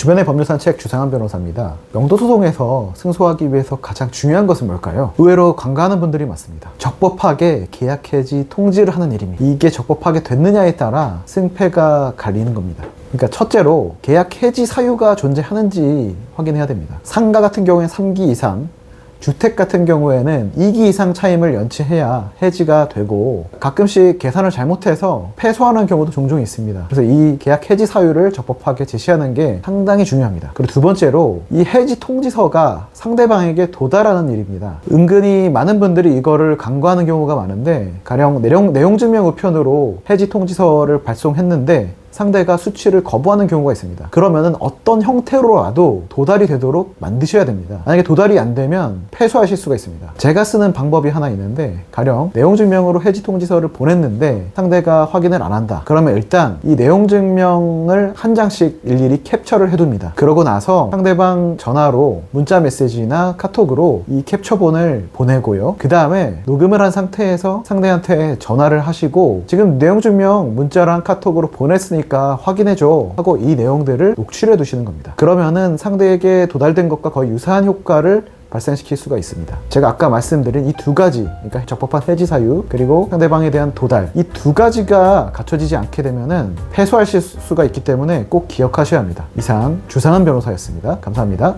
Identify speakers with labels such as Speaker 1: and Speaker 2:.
Speaker 1: 주변의 법률산 책 주상한 변호사입니다. 명도소송에서 승소하기 위해서 가장 중요한 것은 뭘까요? 의외로 간과하는 분들이 많습니다. 적법하게 계약 해지 통지를 하는 일입니다. 이게 적법하게 됐느냐에 따라 승패가 갈리는 겁니다. 그러니까 첫째로 계약 해지 사유가 존재하는지 확인해야 됩니다. 상가 같은 경우에는 3기 이상, 주택 같은 경우에는 2기 이상 차임을 연체해야 해지가 되고 가끔씩 계산을 잘못해서 패소하는 경우도 종종 있습니다. 그래서 이 계약 해지 사유를 적법하게 제시하는 게 상당히 중요합니다. 그리고 두 번째로 이 해지 통지서가 상대방에게 도달하는 일입니다. 은근히 많은 분들이 이거를 간과하는 경우가 많은데 가령 내용, 내용 증명 우편으로 해지 통지서를 발송했는데 상대가 수취를 거부하는 경우가 있습니다. 그러면은 어떤 형태로라도 도달이 되도록 만드셔야 됩니다. 만약에 도달이 안 되면 패소하실 수가 있습니다. 제가 쓰는 방법이 하나 있는데 가령 내용 증명으로 해지 통지서를 보냈는데 상대가 확인을 안 한다. 그러면 일단 이 내용 증명을 한 장씩 일일이 캡처를 해둡니다. 그러고 나서 상대방 전화로 문자 메시지나 카톡으로 이 캡처본을 보내고요. 그 다음에 녹음을 한 상태에서 상대한테 전화를 하시고 지금 내용 증명 문자랑 카톡으로 보냈 으니까 확인해줘 하고 이 내용들을 녹취를 해두시는 겁니다. 그러면은 상대에게 도달된 것과 거의 유사한 효과를 발생시킬 수가 있습니다. 제가 아까 말씀드린 이 두 가지, 그러니까 적법한 해지 사유 그리고 상대방에 대한 도달 이 두 가지가 갖춰지지 않게 되면은 패소하실 수가 있기 때문에 꼭 기억하셔야 합니다. 이상 주상한 변호사였습니다. 감사합니다.